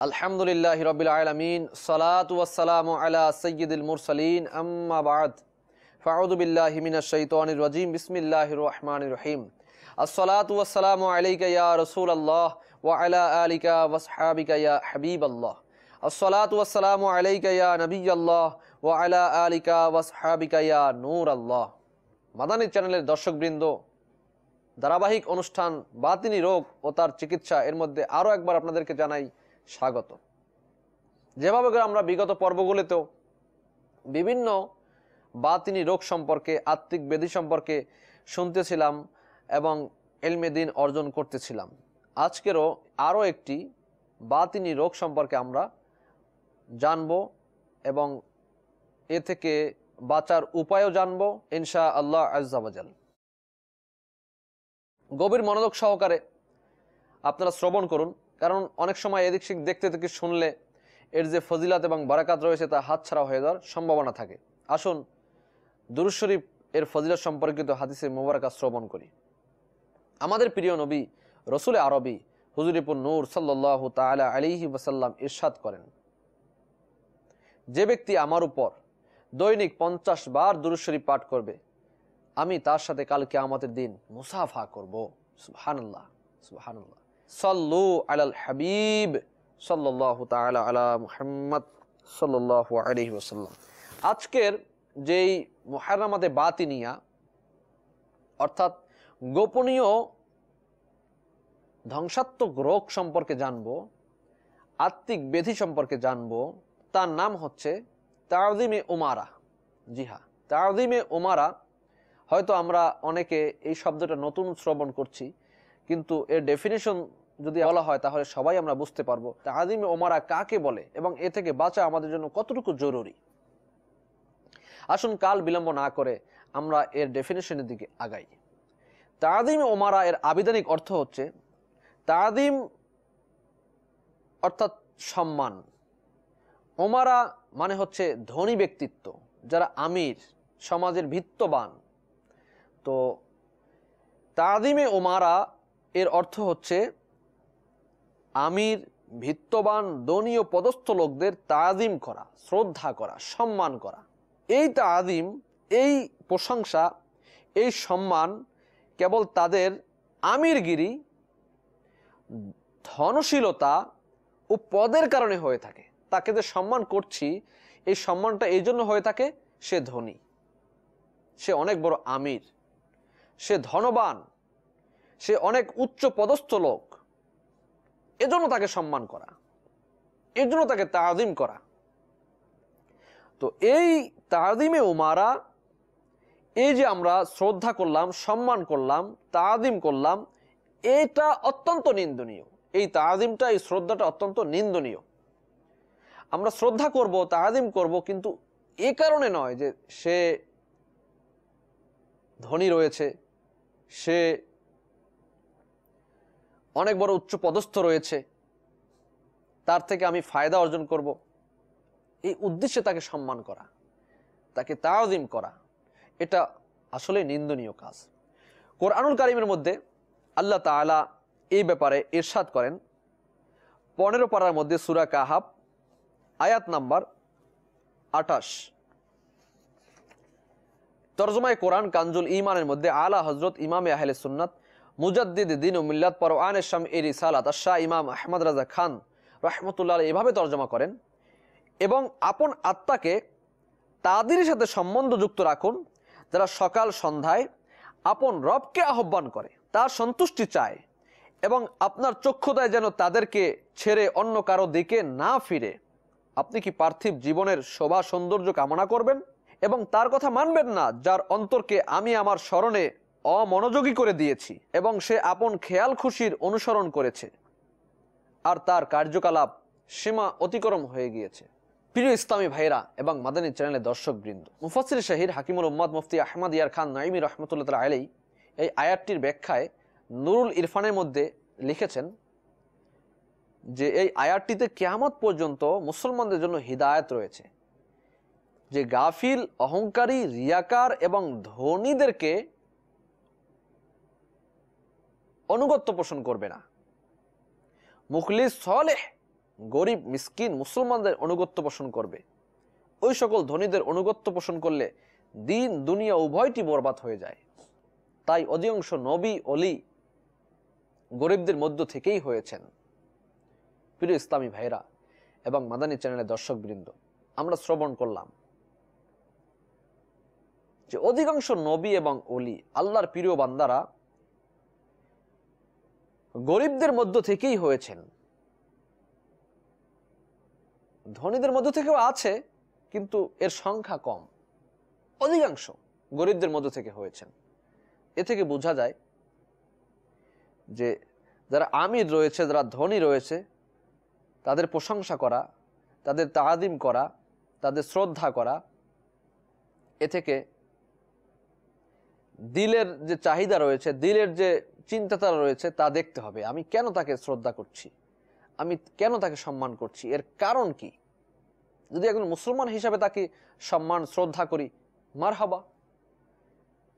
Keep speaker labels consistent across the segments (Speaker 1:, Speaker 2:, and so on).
Speaker 1: আলহামদুলিল্লাহ রবিল আলমিন সালাত ওয়াসালাম আলা সৈয়দুল মুরসালিন আম্মা বাদ ফাউদুবিল্লাহ মিনা শৈতানির রাজিম বিসমিল্লাহ রহমান রহিম আসসালাতু ওয়াসালামু আলাইকা ইয়া রাসূল আল্লাহ ওয়া আলা আলিকা ওয়াসহাবিকা ইয়া হাবিব আল্লাহ আসসালাতু ওয়াসালামু আলাইকা ইয়া নবী আল্লাহ ওয়া আলা আলিকা ওয়াসহাবিকা ইয়া নূর আল্লাহ মাদানী চ্যানেলের দর্শকবৃন্দ, ধারাবাহিক অনুষ্ঠান, বাতিনি রোগ ও তার চিকিৎসা এর মধ্যে আরও একবার আপনাদেরকে জানাই স্বাগত। যেভাবে করে আমরা বিগত পর্বগুলিতেও বিভিন্ন বাতিনি রোগ সম্পর্কে, আত্মিক ব্যাধি সম্পর্কে শুনতেছিলাম এবং এলমে দিন অর্জন করতেছিলাম। আজকেরও আরও একটি বাতিনি রোগ সম্পর্কে আমরা জানব এবং এ থেকে বাঁচার উপায়ও জানব ইনশা আল্লাহ আজাল গভীর মনোযোগ সহকারে আপনারা শ্রবণ করুন। কারণ অনেক সময় এদিক সেদিক দেখতে থেকে শুনলে এর যে ফজিলাত এবং বারাকাত রয়েছে তা হাতছাড়া হয়ে যাওয়ার সম্ভাবনা থাকে। আসুন দুরুজ শরীফ এর ফজিলত সম্পর্কিত হাদিসের মোবারকা শ্রবণ করি। আমাদের প্রিয় নবী রসুল আরবি হুজুরিপুর নূর সাল্লাহ তালা আলিহি ওসাল্লাম ইরশাদ করেন, যে ব্যক্তি আমার উপর দৈনিক পঞ্চাশ বার দুরুজ শরীফ পাঠ করবে, আমি তার সাথে কালকে আমাদের দিন মুসাফা করব। সুবহানাল্লাহ সুবহানাল্লাহ। সল্লু আলাল হাবিব সাল্লাহ তালা আলা মুহাম্মদ সাল্লাহ আলহি ওসাল্লাম আজকের যেই মুহারামাতে বাতিনিয়া, অর্থাৎ গোপনীয় ধ্বংসাত্মক রোগ সম্পর্কে জানব, আত্মিক ব্যাধি সম্পর্কে জানব, তার নাম হচ্ছে তাওদিমে উমারা। জি হ্যাঁ তাওদিমে উমারা, হয়তো আমরা অনেকে এই শব্দটা নতুন শ্রবণ করছি কিন্তু এর ডেফিনেশন যদি বলা হয়, তাহলে সবাই আমরা বুঝতে পারব তাজিমে ওমারা কাকে বলে এবং এ থেকে বাঁচা আমাদের জন্য কতটুকু জরুরি। আসুন কাল বিলম্ব না করে আমরা এর ডেফিনেশনের দিকে আগাই। তাদিম ওমারা এর আবিধানিক অর্থ হচ্ছে তাদিম অর্থাৎ সম্মান। ওমারা মানে হচ্ছে ধনী ব্যক্তিত্ব, যারা আমির, সমাজের ভিত্তবান তো তাদিমে ওমারা এর অর্থ হচ্ছে, আমির, ভিত্তবান, দনীয়, পদস্থ লোকদের তাজিম করা, শ্রদ্ধা করা, সম্মান করা। এই তাজিম, এই প্রশংসা, এই সম্মান কেবল তাদের আমিরগিরি, ধনশীলতা ও পদের কারণে হয়ে থাকে। তাকে যে সম্মান করছি, এই সম্মানটা এই জন্য হয়ে থাকে, সে ধনী। সে অনেক বড় আমির। সে ধনবান। সে অনেক উচ্চ পদস্থ লোক। এজন্য তাকে সম্মান করা। এর জন্য তাকে তাজিম করা। তো এই তাজিমে উমারা, এই যে আমরা শ্রদ্ধা করলাম, সম্মান করলাম, তাজিম করলাম, এটা অত্যন্ত নিন্দনীয়। এই তাজিমটা, এই শ্রদ্ধাটা অত্যন্ত নিন্দনীয়। আমরা শ্রদ্ধা করব, তাজিম করব, কিন্তু এ কারণে নয় যে সে ধনী রয়েছে, সে অনেক বড় উচ্চ পদস্থ রয়েছে। তার থেকে আমি ফায়দা অর্জন করব। এই উদ্দেশ্যে তাকে সম্মান করা, তাকে তাজিম করা, এটা আসলে নিন্দনীয় কাজ। কোরআনুল কারিমের মধ্যে আল্লাহ তালা এই ব্যাপারে এরশাদ করেন, পনেরো পাড়ার মধ্যে সুরা কাহাব, আয়াত নাম্বার আটাশ তর্জমায় কোরআন কাঞ্জুল ইমানের মধ্যে আলা হজরত ইমামে আহলে সুন্নাত মুজাদ্দিদ দিন ও মিল্লাত পরওয়ান শাম এ রিসালাত শাহ ইমাম আহমদ রাজা খান রহমতুল্লাহ এভাবে তর্জমা করেন এবং আপন আত্মাকে তাদের সাথে সম্বন্ধযুক্ত রাখুন, যারা সকাল সন্ধ্যায় আপন রবকে আহ্বান করে, তার সন্তুষ্টি চায় এবং আপনার চক্ষুদায় যেন তাদেরকে ছেড়ে অন্য কারও দিকে না ফিরে। আপনি কি পার্থিব জীবনের শোভা সৌন্দর্য কামনা করবেন? এবং তার কথা মানবেন না, যার অন্তরকে আমি আমার স্মরণে অমনোযোগী করে দিয়েছি এবং সে আপন খেয়াল খুশির অনুসরণ করেছে। আর তার কার্যকলাপ সীমা অতিক্রম হয়ে গিয়েছে। প্রিয় ইসলামী ভাইরা এবং মাদানী চ্যানেলের দর্শক বৃন্দ মুফাসির শাহির হাকিমুল উম্মদ মুফতি আহমদ ইয়ার খান নাইমি রহমতুল্লাহ আলাই এই আয়াতটির ব্যাখ্যায় নুরুল ইরফানের মধ্যে লিখেছেন যে এই আয়াতটিতে কেয়ামত পর্যন্ত মুসলমানদের জন্য হিদায়ত রয়েছে। যে গাফিল, অহংকারী, রিয়াকার এবং ধনীদেরকে অনুগত্য পোষণ করবে না। মুখলিস সলেহ গরিব, মিসকিন, মুসলমানদের অনুগত্য পোষণ করবে। ওই সকল ধনীদের অনুগত্য পোষণ করলে দিন, দুনিয়া উভয়টি বরবাদ হয়ে যায়। তাই অধিকাংশ নবী, অলি গরিবদের মধ্য থেকেই হয়েছেন। প্রিয় ইসলামী ভাইরা এবং মাদানী চ্যানেলের দর্শকবৃন্দ, আমরা শ্রবণ করলাম যে অধিকাংশ নবী এবং অলি আল্লাহর প্রিয় বান্দারা গরিবদের মধ্য থেকেই হয়েছেন। ধনীদের মধ্য থেকেও আছে, কিন্তু এর সংখ্যা কম। অধিকাংশ গরিবদের মধ্য থেকে হয়েছেন। এ থেকে বোঝা যায় যে যারা আমির রয়েছে, যারা ধনী রয়েছে, তাদের প্রশংসা করা, তাদের তাদিম করা, তাদের শ্রদ্ধা করা, এ থেকে দিলের যে চাহিদা রয়েছে, দিলের যে চিন্তাধারা রয়েছে, তা দেখতে হবে। আমি কেন তাকে শ্রদ্ধা করছি? আমি কেন তাকে সম্মান করছি? এর কারণ কি? যদি একজন মুসলমান হিসাবে তাকে সম্মান, শ্রদ্ধা করি মার হাবা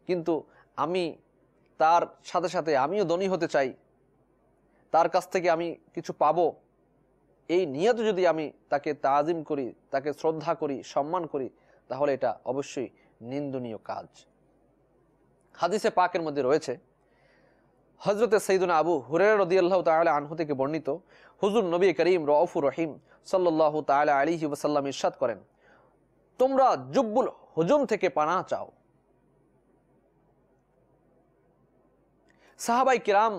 Speaker 1: কিন্তু আমি তার সাথে সাথে আমিও ধনী হতে চাই, তার কাছ থেকে আমি কিছু পাবো, এই নিয়ত যদি আমি তাকে তাজিম করি, তাকে শ্রদ্ধা করি, সম্মান করি, তাহলে এটা অবশ্যই নিন্দনীয় কাজ। হাদিসে পাকের মধ্যে রয়েছে হজরতে সৈদুল আবু হুরের রদিয়াল্লাহ তালা আনহু থেকে বর্ণিত, হুজুর নবী করিম রফুর রহিম সাল্লাহ তালা আলিহি ওসাল্লাম ইরশাদ করেন, তোমরা জুব্বুল হুজুম থেকে পানা চাও। সাহাবাই কিরাম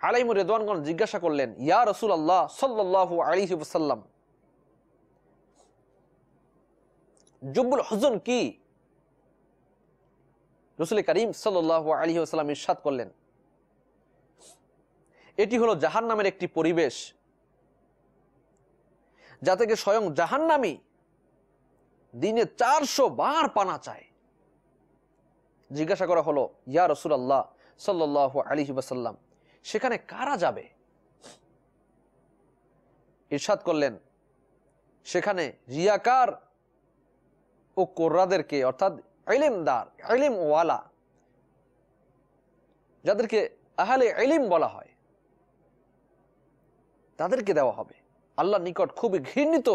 Speaker 1: আলাইমুর রেদওয়ানগণ জিজ্ঞাসা করলেন, ইয়া রসুল আল্লাহ সাল্লাহ আলিহি ওসাল্লাম জুব্বুল হুজুন কি? রসুল করিম সাল্লাহ আলহি আসাল্লাম ইরশাদ করলেন এটি হলো জাহান নামের একটি পরিবেশ, যা থেকে স্বয়ং জাহান্নামি দিনে চারশো বার পানা চায়। জিজ্ঞাসা করা হলো, ইয়া রসুল আল্লাহ সাল্লাহ আলহি বাসাল্লাম সেখানে কারা যাবে? ইরশাদ করলেন, সেখানে রিয়াকার ও কোর্রাদেরকে, অর্থাৎ এলিমদার এলিম ওয়ালা যাদেরকে আহলে এলিম বলা হয় তাদেরকে দেওয়া হবে। আল্লাহ নিকট খুবই ঘৃণিত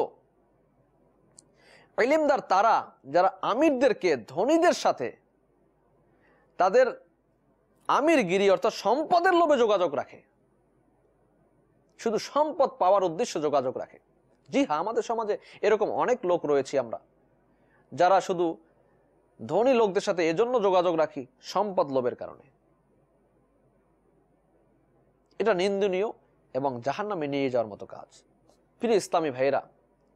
Speaker 1: এলিমদার তারা, যারা আমিরদেরকে, ধনীদের সাথে তাদের আমিরগিরি অর্থাৎ সম্পদের লোভে যোগাযোগ রাখে। শুধু সম্পদ পাওয়ার উদ্দেশ্যে যোগাযোগ রাখে। জি হ্যাঁ আমাদের সমাজে এরকম অনেক লোক রয়েছি আমরা, যারা শুধু ধনী লোকদের সাথে এজন্য যোগাযোগ রাখি সম্পদ লোভের কারণে। এটা নিন্দনীয় এবং জাহান্নামে নিয়ে যাওয়ার মতো কাজ। প্রিয় ইসলামী ভাইরা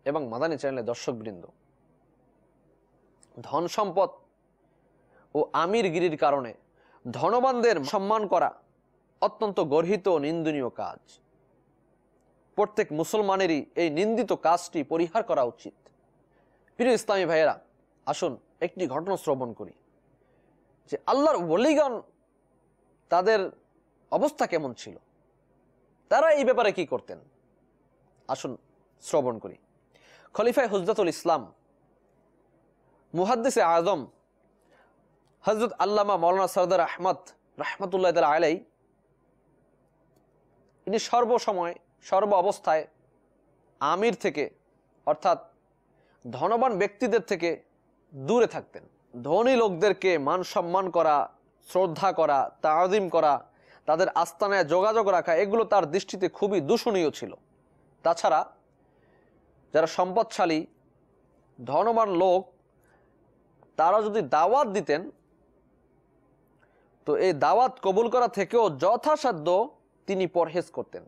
Speaker 1: এবং মাদানী চ্যানেলের দর্শকবৃন্দ, ধন সম্পদ ও আমিরগিরির কারণে ধনবানদের সম্মান করা অত্যন্ত গর্হিত ও নিন্দনীয় কাজ। প্রত্যেক মুসলমানেরই এই নিন্দিত কাজটি পরিহার করা উচিত। প্রিয় ইসলামী ভাইয়েরা, আসুন একটি ঘটনা শ্রবণ করি যে আল্লাহর বলিগণ তাদের অবস্থা কেমন ছিল? তারা এই ব্যাপারে কি করতেন? আসুন শ্রবণ করি। খলিফায় হুজরতুল ইসলাম, মুহাদ্দিসে আজম হজরত আল্লামা মৌলানা সরদার আহমদ রহমতুল্লাহ তাল আলাই ইনি সর্বসময়, সর্ব অবস্থায় আমির থেকে, অর্থাৎ ধনবান ব্যক্তিদের থেকে দূরে থাকতেন। ধনী লোকদেরকে মান সম্মান করা, শ্রদ্ধা করা, তাজিম করা তাদের আস্তানায় যোগাযোগ রাখা, এগুলো তার দৃষ্টিতে খুবই দূষণীয় ছিল। তাছাড়া, যারা সম্পদশালী, ধনবান লোক, তারা যদি দাওয়াত দিতেন, তো এই দাওয়াত কবুল করা থেকেও যথাসাধ্য তিনি পরহেজ করতেন,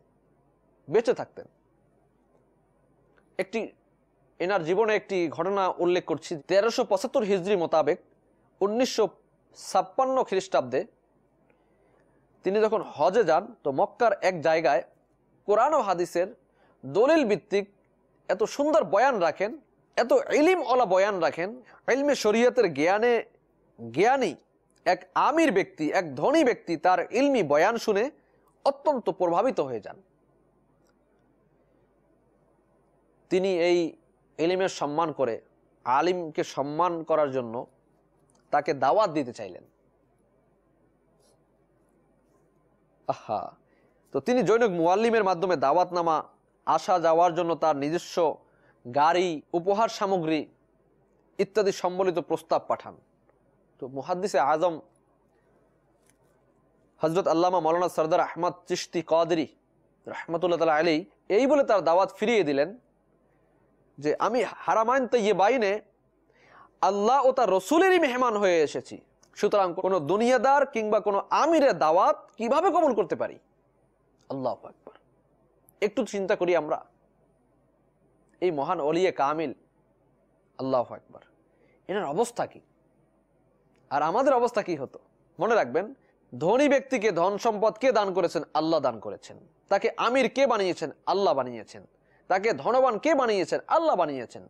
Speaker 1: বেঁচে থাকতেন। একটি, এনার জীবনে একটি ঘটনা উল্লেখ করছি। তেরোশো পঁচাত্তর হিজড়ি মোতাবেক উনিশশো ছাপ্পান্ন খ্রিস্টাব্দে তিনি যখন হজে যান, তো মক্কার এক জায়গায় কোরআন ও হাদিসের দলিল ভিত্তিক এত সুন্দর বয়ান রাখেন, এত ইলিম ওলা বয়ান রাখেন, ইলমে শরীয়তের জ্ঞানে জ্ঞানী এক আমির ব্যক্তি, এক ধনী ব্যক্তি তার ইলমি বয়ান শুনে অত্যন্ত প্রভাবিত হয়ে যান। তিনি এই এলিমের সম্মান করে, আলিমকে সম্মান করার জন্য তাকে দাওয়াত দিতে চাইলেন। আহা। তো তিনি জৈনক মুয়াল্লিমের মাধ্যমে দাওয়াতনামা, আসা যাওয়ার জন্য তার নিজস্ব গাড়ি, উপহার সামগ্রী ইত্যাদি সম্বলিত প্রস্তাব পাঠান। তো মুহাদ্দিসে আজম হজরত আল্লামা মৌলানা সরদার আহমদ চিস্তি কদরি রহমতুল্লাহ তালা আলী এই বলে তার দাওয়াত ফিরিয়ে দিলেন যে, আমি হারামাইন তৈয়ে বাইনে আল্লাহ ও তার রসুলেরই মেহমান হয়ে এসেছি। সুতরাং কোনো দুনিয়াদার কিংবা কোনো আমিরের দাওয়াত কীভাবে কবুল করতে পারি? আল্লাহ আকবর। একটু চিন্তা করি আমরা। এই মহান অলিয়ে কামিল, আল্লাহ আকবর এটার অবস্থা কি? আর আমাদের অবস্থা কি হতো? মনে রাখবেন, ধনী ব্যক্তিকে ধন সম্পদ কে দান করেছেন? আল্লাহ দান করেছেন। তাকে আমির কে বানিয়েছেন? আল্লাহ বানিয়েছেন। তাকে ধনবান কে বানিয়েছেন? আল্লাহ বানিয়েছেন।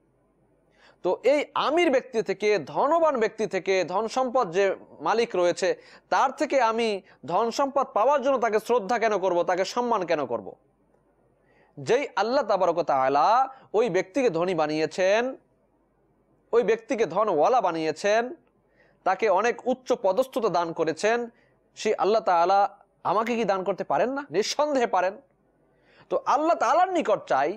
Speaker 1: তো এই আমির ব্যক্তি থেকে, ধনবান ব্যক্তি থেকে, ধন সম্পদ যে মালিক রয়েছে, তার থেকে আমি ধন সম্পদ পাওয়ার জন্য তাকে শ্রদ্ধা কেন করব, তাকে সম্মান কেন করব। যেই আল্লাহ তাবারকতা আলা ওই ব্যক্তিকে ধনী বানিয়েছেন, ওই ব্যক্তিকে ধনওয়ালা বানিয়েছেন, তাকে অনেক উচ্চ পদস্থতা দান করেছেন, সেই আল্লাহ তালা আমাকে কি দান করতে পারেন না নিঃসন্দেহে পারেন তো আল্লাহ তালার নিকট চাই,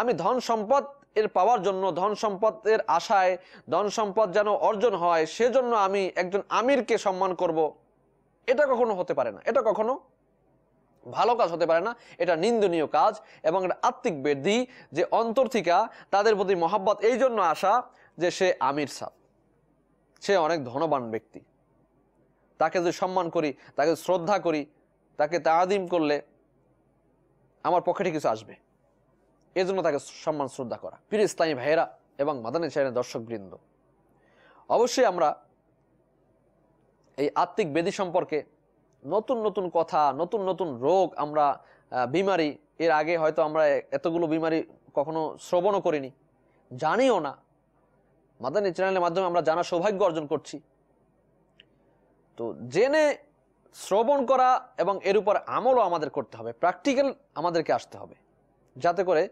Speaker 1: আমি ধন সম্পদ এর পাওয়ার জন্য ধন সম্পদের আশায় ধন সম্পদ যেন অর্জন হয়, সেজন্য আমি একজন আমিরকে সম্মান করব। এটা কখনো হতে পারে না। এটা কখনো ভালো কাজ হতে পারে না। এটা নিন্দনীয় কাজ এবং এটা আত্মিক বৃদ্ধি যে অন্তর থিকা তাদের প্রতি মহাব্বত, এই জন্য আসা যে সে আমির সাহ। সে অনেক ধনবান ব্যক্তি। তাকে যদি সম্মান করি, তাকে শ্রদ্ধা করি, তাকে তাদিম করলে আমার পকেটে কিছু আসবে। এই জন্য তাকে সম্মান শ্রদ্ধা করা। প্রিয় ইসলামী ভাইয়েরা এবং মাদানী চ্যানেলের দর্শকবৃন্দ, অবশ্যই আমরা এই আত্মিক বেদি সম্পর্কে নতুন নতুন কথা, নতুন নতুন রোগ আমরা বিমারি, এর আগে হয়তো আমরা এতগুলো বিমারি কখনো শ্রবণও করিনি। জানিও না, মাদানী চ্যানেলের মাধ্যমে আমরা জানা সৌভাগ্য অর্জন করছি। তো জেনে শ্রবণ করা এবং এর উপর আমলও আমাদের করতে হবে, প্র্যাকটিক্যাল আমাদেরকে আসতে হবে, যাতে করে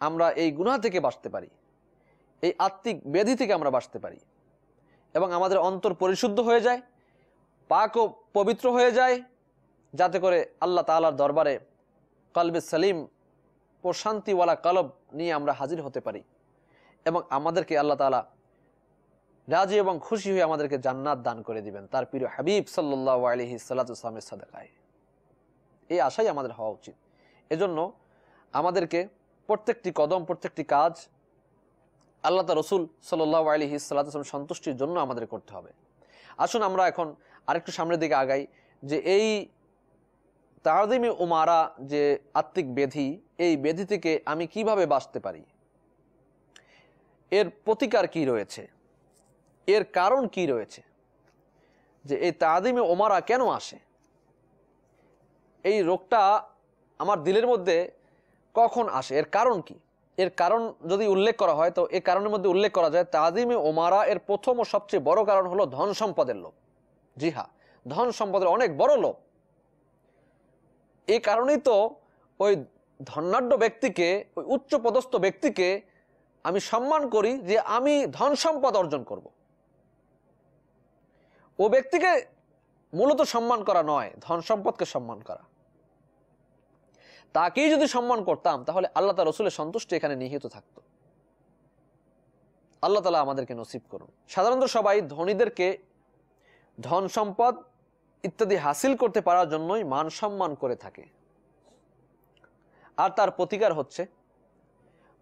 Speaker 1: আমরা এই গুণা থেকে বাঁচতে পারি। এই আত্মিক ব্যাধি থেকে আমরা বাঁচতে পারি। এবং আমাদের অন্তর পরিশুদ্ধ হয়ে যায়, পাক ও পবিত্র হয়ে যায়, যাতে করে আল্লাহ তালার দরবারে কলবে সালিম প্রশান্তিওয়ালা কলব নিয়ে আমরা হাজির হতে পারি। এবং আমাদেরকে আল্লাহ তালা রাজি এবং খুশি হয়ে আমাদেরকে জান্নাত দান করে দিবেন। তার প্রিয় হাবিব সাল্লাহ আলহি সাল্লামের সাদাকায়। এই আশাই আমাদের হওয়া উচিত। এজন্য আমাদেরকে প্রত্যেকটি কদম, প্রত্যেকটি কাজ আল্লাহ তা রসুল সাল্লাহ আলহি সাল্লাম সন্তুষ্টির জন্য আমাদের করতে হবে। আসুন আমরা এখন আরেকটু সামনের দিকে আগাই যে এই তাজিমি উমারা যে আত্মিক বেধি, এই বেধি থেকে আমি কীভাবে বাঁচতে পারি? এর প্রতিকার কি রয়েছে? এর কারণ কি রয়েছে? যে এই তাদিমে ওমারা কেন আসে? এই রোগটা আমার দিলের মধ্যে কখন আসে? এর কারণ কি? এর কারণ যদি উল্লেখ করা হয়, তো এর কারণের মধ্যে উল্লেখ করা যায় তাদিমে ওমারা এর প্রথম ও সবচেয়ে বড় কারণ হলো ধন সম্পদের লোভ। জি হ্যাঁ ধন সম্পদের অনেক বড় লোভ। এ কারণেই তো ওই ধনাঢ্য ব্যক্তিকে, ওই উচ্চ পদস্থ ব্যক্তিকে আমি সম্মান করি যে আমি ধন সম্পদ অর্জন করব। ও ব্যক্তিকে মূলত সম্মান করা নয়, ধন সম্পদকে সম্মান করা। তাকেই যদি সম্মান করতাম, তাহলে আল্লাহ তালা রসুলের সন্তুষ্টি এখানে নিহিত থাকতো। আল্লাহ তালা আমাদেরকে নসিব করুন। সাধারণত সবাই ধনীদেরকে ধন সম্পদ ইত্যাদি হাসিল করতে পারার জন্যই মান সম্মান করে থাকে। আর তার প্রতিকার হচ্ছে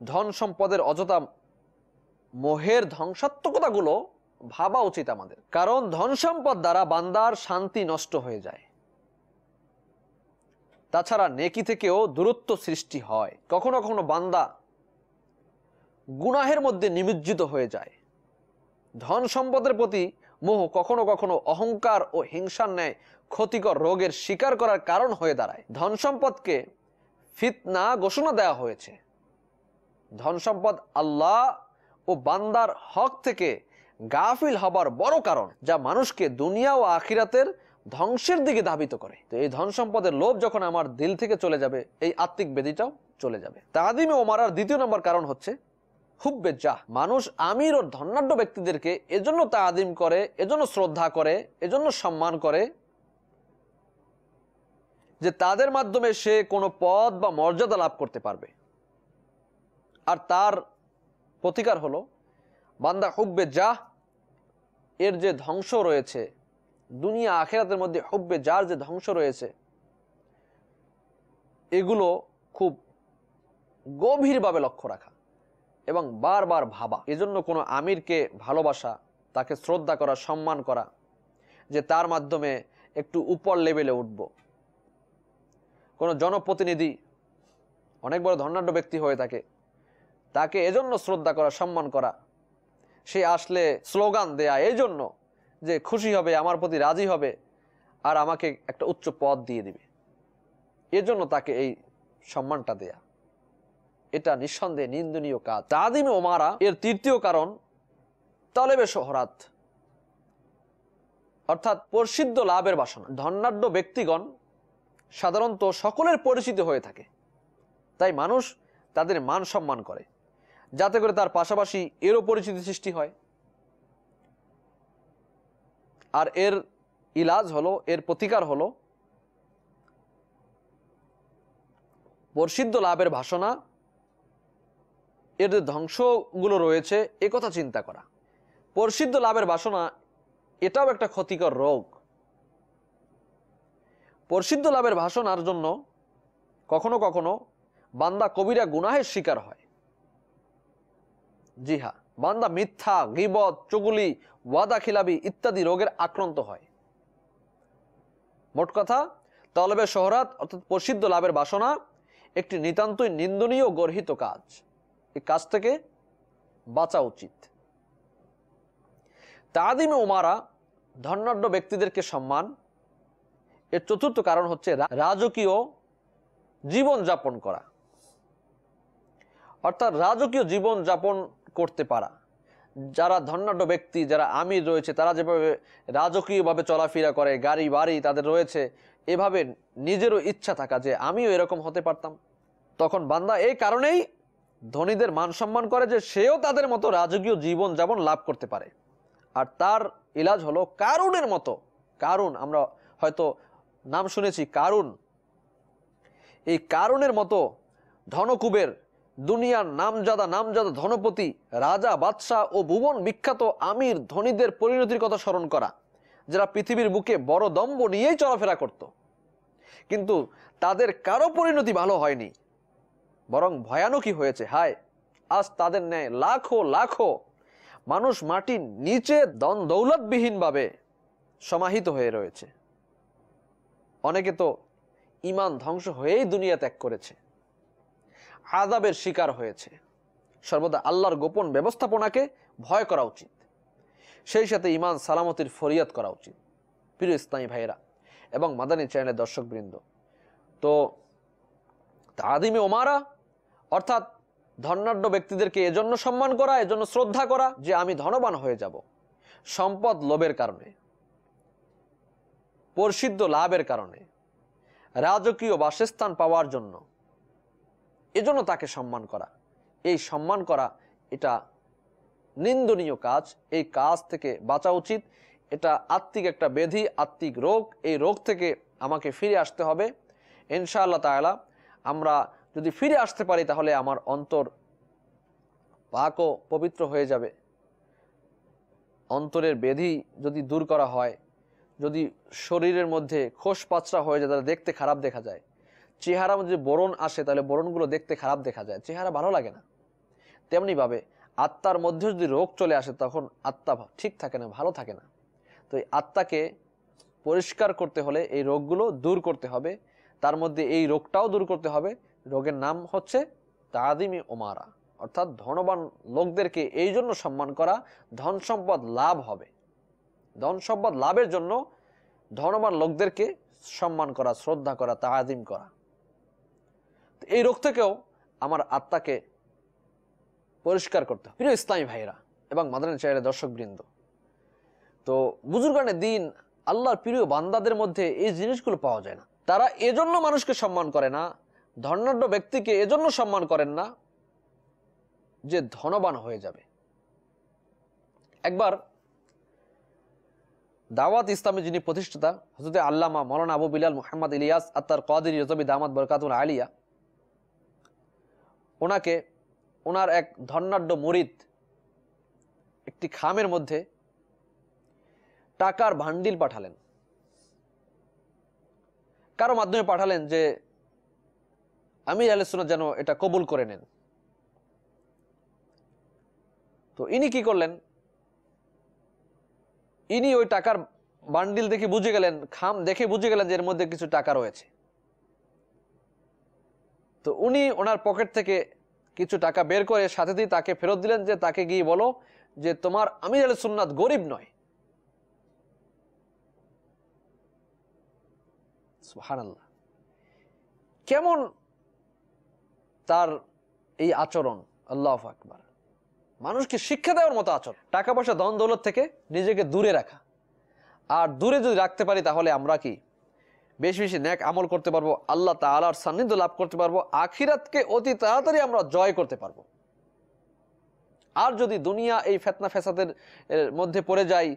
Speaker 1: ধন সম্পদের অযথা মোহের ধ্বংসাত্মকতাগুলো ভাবা উচিত আমাদের। কারণ ধন সম্পদ দ্বারা বান্দার শান্তি নষ্ট হয়ে যায়। তাছাড়া নেকি থেকেও দূরত্ব সৃষ্টি হয়। কখনো কখনো বান্দা গুনাহের মধ্যে নিমজ্জিত হয়ে যায়। ধন সম্পদের প্রতি মোহ কখনো কখনো অহংকার ও হিংসার ন্যায় ক্ষতিকর রোগের শিকার করার কারণ হয়ে দাঁড়ায়। ধন সম্পদকে ফিতনা ঘোষণা দেওয়া হয়েছে। ধন সম্পদ আল্লাহ ও বান্দার হক থেকে গাফিল হবার বড় কারণ, যা মানুষকে দুনিয়া ও আখিরাতের ধ্বংসের দিকে ধাবিত করে। তো এই ধন সম্পদের লোভ যখন আমার দিল থেকে চলে যাবে, এই আত্মিক বেদিটাও চলে যাবে। তাদিমে ওমারার দ্বিতীয় নম্বর কারণ হচ্ছে, হুব্বে জাহ, মানুষ আমির ও ধনাঢ্য ব্যক্তিদেরকে এজন্য তা আদিম করে, এজন্য শ্রদ্ধা করে, এজন্য সম্মান করে, যে তাদের মাধ্যমে সে কোনো পদ বা মর্যাদা লাভ করতে পারবে। আর তার প্রতিকার হলো, বান্দা হুব্বে জাহ, এর যে ধ্বংস রয়েছে দুনিয়া আখেরাতের মধ্যে হুব্বে যার যে ধ্বংস রয়েছে, এগুলো খুব গভীরভাবে লক্ষ্য রাখা এবং বারবার ভাবা। এজন্য কোনো আমিরকে ভালোবাসা, তাকে শ্রদ্ধা করা, সম্মান করা, যে তার মাধ্যমে একটু উপর লেভেলে উঠব। কোনো জনপ্রতিনিধি, অনেক বড় ধনাঢ্য ব্যক্তি হয়ে থাকে, তাকে এজন্য শ্রদ্ধা করা, সম্মান করা, সে আসলে স্লোগান দেয়া এই জন্য যে খুশি হবে, আমার প্রতি রাজি হবে আর আমাকে একটা উচ্চ পদ দিয়ে দিবে। এজন্য তাকে এই সম্মানটা দেয়া। এটা নিঃসন্দেহে নিন্দনীয় কাজ। তাদিমে ওমারা এর তৃতীয় কারণ, তলেবে শহরাত অর্থাৎ প্রসিদ্ধ লাভের বাসনা। ধন্যাঢ্য ব্যক্তিগণ সাধারণত সকলের পরিচিত হয়ে থাকে। তাই মানুষ তাদের মান সম্মান করে। যাতে করে তার পাশাপাশি এরও পরিচিতি সৃষ্টি হয়। আর এর ইলাজ হলো, এর প্রতিকার হলো প্রসিদ্ধ লাভের ভাষণা, এর যে ধ্বংসগুলো রয়েছে, এ কথা চিন্তা করা। প্রসিদ্ধ লাভের বাসনা এটাও একটা ক্ষতিকর রোগ। প্রসিদ্ধ লাভের ভাষণার জন্য কখনো কখনো বান্দা কবিরা গুনাহের শিকার হয়। জি হ্যাঁ বান্দা মিথ্যা গিবত চুগুলি, ওয়াদা, খিলাবি ইত্যাদি রোগের আক্রান্ত হয়। মোট কথা তলবে শহরাত অর্থাৎ প্রসিদ্ধ লাভের বাসনা, একটি নিতান্তই নিন্দনীয় গর্হিত কাজ। এই কাজ থেকে বাঁচা উচিত। তাদিমে উমারা ধনাঢ্য ব্যক্তিদেরকে সম্মান। এর চতুর্থ কারণ হচ্ছে রাজকীয় জীবন যাপন করা। অর্থাৎ রাজকীয় জীবন যাপন করতে পারা। যারা ধন্যাঢ্য ব্যক্তি, যারা আমির রয়েছে, তারা যেভাবে রাজকীয়ভাবে চলাফেরা করে, গাড়ি, বাড়ি তাদের রয়েছে, এভাবে নিজেরও ইচ্ছা থাকা যে আমিও এরকম হতে পারতাম। তখন বান্দা এই কারণেই ধনীদের মান সম্মান করে যে সেও তাদের মতো রাজকীয় জীবন যাপন লাভ করতে পারে। আর তার ইলাজ হলো কারুনের মতো। কারুন, আমরা হয়তো নাম শুনেছি, কারুন। এই কারণের মতো ধনকুবের দুনিয়ার নামজাদা নামজাদা ধনপতি, রাজা, বাদশাহ ও ভুবন বিখ্যাত আমির ধনীদের পরিণতির কথা স্মরণ করা, যারা পৃথিবীর বুকে বড় দম্ব নিয়েই চলাফেরা করত। কিন্তু তাদের কারও পরিণতি ভালো হয়নি। বরং ভয়ানকই হয়েছে। হায়, আজ তাদের ন্যায় লাখো লাখো মানুষ মাটির নিচে দন দৌলতবিহীনভাবে সমাহিত হয়ে রয়েছে। অনেকে তো ইমান ধ্বংস হয়েই দুনিয়া ত্যাগ করেছে। আদাবের শিকার হয়েছে। সর্বদা আল্লাহর গোপন ব্যবস্থাপনাকে ভয় করা উচিত। সেই সাথে ইমান সালামতির ফরিয়াদ করা উচিত। প্রিয় ইসলামী ভাইয়েরা এবং মাদানী চ্যানেলের দর্শকবৃন্দ, তো আদিমে ওমারা, অর্থাৎ ধনাঢ্য ব্যক্তিদেরকে এজন্য সম্মান করা, এজন্য শ্রদ্ধা করা যে আমি ধনবান হয়ে যাব, সম্পদ লোভের কারণে, প্রসিদ্ধ লাভের কারণে, রাজকীয় বাসস্থান পাওয়ার জন্য এজন্য তাকে সম্মান করা। এই সম্মান করা এটা নিন্দনীয় কাজ। এই কাজ থেকে বাঁচা উচিত। এটা আত্মিক একটা বেধি আত্মিক রোগ। এই রোগ থেকে আমাকে ফিরে আসতে হবে। ইনশাআল্লাহ তাআলা, আমরা যদি ফিরে আসতে পারি তাহলে আমার অন্তর পাক ও পবিত্র হয়ে যাবে। অন্তরের বেধি যদি দূর করা হয়, যদি শরীরের মধ্যে খোস পাচড়া হয়ে যায়, তাহলে দেখতে খারাপ দেখা যায়। চেহারা মধ্যে বরণ আসে, তাহলে বরণগুলো দেখতে খারাপ দেখা যায়। চেহারা ভালো লাগে না। তেমনিভাবে আত্মার মধ্যে যদি রোগ চলে আসে, তখন আত্মা ঠিক থাকে না, ভালো থাকে না। তো এই আত্মাকে পরিষ্কার করতে হলে এই রোগগুলো দূর করতে হবে। তার মধ্যে এই রোগটাও দূর করতে হবে। রোগের নাম হচ্ছে তাদিমি ওমারা। অর্থাৎ ধনবান লোকদেরকে এই জন্য সম্মান করা, ধন সম্পদ লাভ হবে। ধন সম্পদ লাভের জন্য ধনবান লোকদেরকে সম্মান করা, শ্রদ্ধা করা, তাদিম করা। এই রোগ থেকেও আমার আত্মাকে পরিষ্কার করতে হবে। প্রিয় ইসলামী ভাইরা এবং মাদানী চাইলে দর্শকবৃন্দ, তো বুজুর্গানের দিন আল্লাহর প্রিয় বান্দাদের মধ্যে এই জিনিসগুলো পাওয়া যায় না। তারা এজন্য মানুষকে সম্মান করে না, ধনাঢ্য ব্যক্তিকে এজন্য সম্মান করেন না যে ধনবান হয়ে যাবে। একবার দাওয়াত ইসলামী যিনি প্রতিষ্ঠাতা হজরত আল্লামা মৌলানা আবু বিলাল মোহাম্মদ ইলিয়াস আত্মার কদির ইজবি দামাত বরকাতুল আলিয়া ওনাকে, ওনার এক ধর্নাঢ্য মরিদ একটি খামের মধ্যে টাকার ভান্ডিল পাঠালেন। কারও মাধ্যমে পাঠালেন যে, আমির আলোচনা যেন এটা কবুল করে নেন। তো ইনি কি করলেন? ইনি ওই টাকার বান্ডিল দেখে বুঝে গেলেন, খাম দেখে বুঝে গেলেন যে এর মধ্যে কিছু টাকা রয়েছে। তো উনি ওনার পকেট থেকে কিছু টাকা বের করে সাথে দিয়ে তাকে ফেরত দিলেন যে তাকে গিয়ে বলো যে তোমার আমির আল সুন্নাত গরিব নয়। কেমন তার এই আচরণ? আল্লাহ আকবার। মানুষকে শিক্ষা দেওয়ার মতো আচরণ। টাকা পয়সা ধন দৌলত থেকে নিজেকে দূরে রাখা। আর দূরে যদি রাখতে পারি তাহলে আমরা কি বেশি বেশি ন্যাক আমল করতে পারব, আল্লাহ তালার সান্নিধ্য লাভ করতে পারব, আখিরাতকে অতি তাড়াতাড়ি আমরা জয় করতে পারব। আর যদি দুনিয়া এই ফেতনা ফেসাদের মধ্যে পড়ে যাই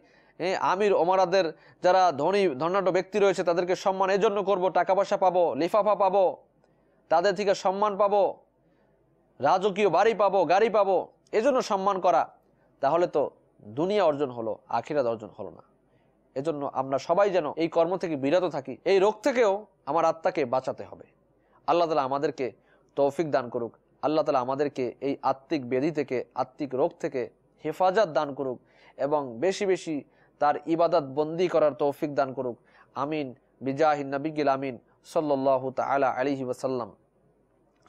Speaker 1: আমির ওমারাদের যারা ধনী ধনাঢ্য ব্যক্তি রয়েছে, তাদেরকে সম্মান এজন্য করব টাকা পয়সা পাবো, লিফাফা পাবো, তাদের থেকে সম্মান পাবো, রাজকীয় বাড়ি পাবো, গাড়ি পাবো, এজন্য সম্মান করা, তাহলে তো দুনিয়া অর্জন হলো, আখিরাত অর্জন হলো না। এজন্য আমরা সবাই যেন এই কর্ম থেকে বিরত থাকি। এই রোগ থেকেও আমার আত্মাকে বাঁচাতে হবে। আল্লাহ তালা আমাদেরকে তৌফিক দান করুক। আল্লাহ তালা আমাদেরকে এই আত্মিক ব্যাধি থেকে, আত্মিক রোগ থেকে হেফাজত দান করুক এবং বেশি বেশি তার ইবাদত বন্দি করার তৌফিক দান করুক। আমিন। বিজাহিন নবিগিল আমিন। সাল্লাহ তালা আলিহি ওসাল্লাম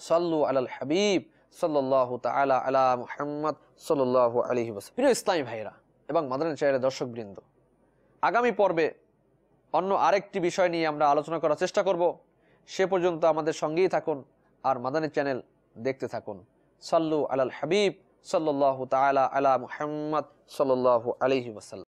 Speaker 1: সাল্লু আলাল হাবিব। সাল্লাহ তালা আলা মুহাম্মদ। সাল্লাহ আলহি ওসাল্লাম প্রিয় ইসলামী ভাইরা এবং মাদানী চাইয়ের দর্শকবৃন্দ আগামী পর্বে অন্য আরেকটি বিষয় নিয়ে আমরা আলোচনা করার চেষ্টা করব। সে পর্যন্ত আমাদের সঙ্গেই থাকুন আর মাদানের চ্যানেল দেখতে থাকুন। সাল্লু আলাল হাবিব সাল্লাহ তালা আলা মুহাম্মদ সাল্লাহ আলহি ওসাল্লাম